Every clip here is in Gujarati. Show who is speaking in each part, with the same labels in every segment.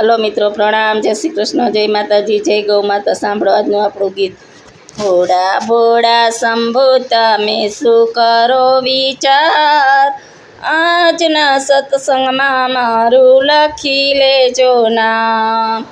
Speaker 1: હલો મિત્રો, પ્રણામ. જય શ્રી કૃષ્ણ, જય માતાજી, જય ગૌ માતા. સાંભળો આજનું આપણું ગીત. ભોળા ભોળા શંભુ, તમે શું કરો વિચાર? આજના સત્સંગમાં મારું લખી લેજો નામ.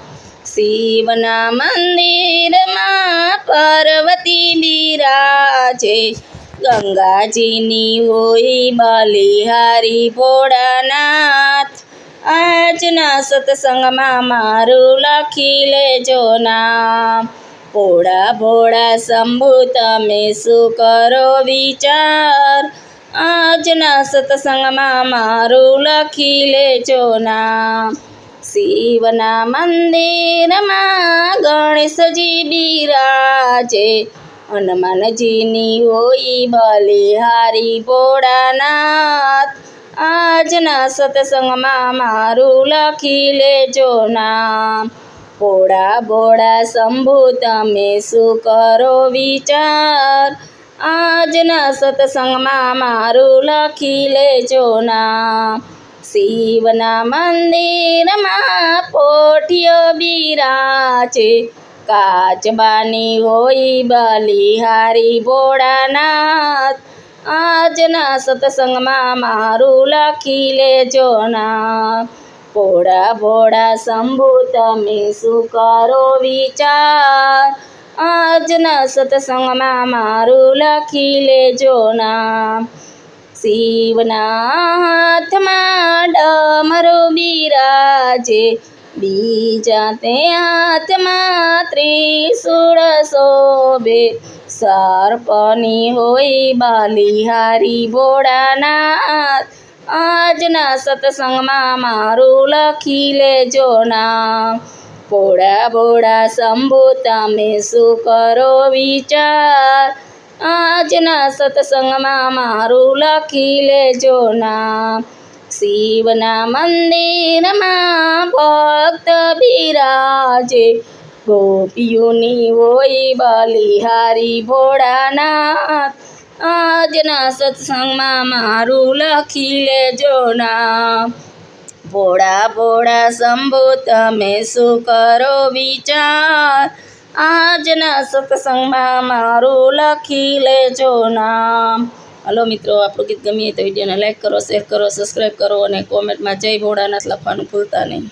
Speaker 1: શિવના મંદિરમાં પાર્વતી બિરાજે. ગંગાજીની હોય બલિહારી ભોળાનાથ. આજના સત્સંગમાં મારું લખી લેજો નામ. ભોળા ભોળા શંભુ, તમે શું કરો વિચાર? આજના સત્સંગમાં મારું લખી લેજો નામ. શિવના મંદિરમાં ગણેશજી બિરાજે. હનુમાનજીની હોય બલિહારી ભોળાનાથ. આજના સત્સંગમાં મારું લખી લેજો નામ. ભોળા ભોળા શંભુ, તમે શું કરો વિચાર? આજના સત્સંગમાં મારું લખી લેજો નામ. શિવના મંદિરમાં પોઠિયો બિરાજે. કાચબાની હોય બલિહારી ભોળાનાથ. આજના સત્સંગમાં મારું લખી લેજો ના. ભોળા ભોળા શંભુ, તમે શું કરો વિચાર? આજના સત્સંગમાં મારું લખી લેજો ના. શિવના હાથમાં ડમરો બિરાજે, બીજા તે હાથમાં ત્રિશુળ શોભે. સર્પની હોય બાલિહારી ભોળાનાથ. આજના સત્સંગમાં મારું લખી લેજો ના ભોળા ભોળા શંભુ, તમે શું કરો વિચાર? આજના સત્સંગમાં મારું લખી લેજો ના શિવના મંદિરમાં ભક્ત બિરાજે. ગોપીઓની હોય બલિહારી ભોળાનાથ. આજના સત્સંગમાં મારું લખી લેજો ના ભોળા ભોળા શંભુ, તમે શું કરો વિચાર? આજના સત્સંગમાં મારું લખી લેજો નામ. હલો મિત્રો, આપણું ગીત ગમીએ તો વિડીયોને લાઈક કરો, શેર કરો, સબસ્ક્રાઈબ કરો અને કોમેન્ટમાં જય ભોળાનાથ લખવાનું ભૂલતા નહીં.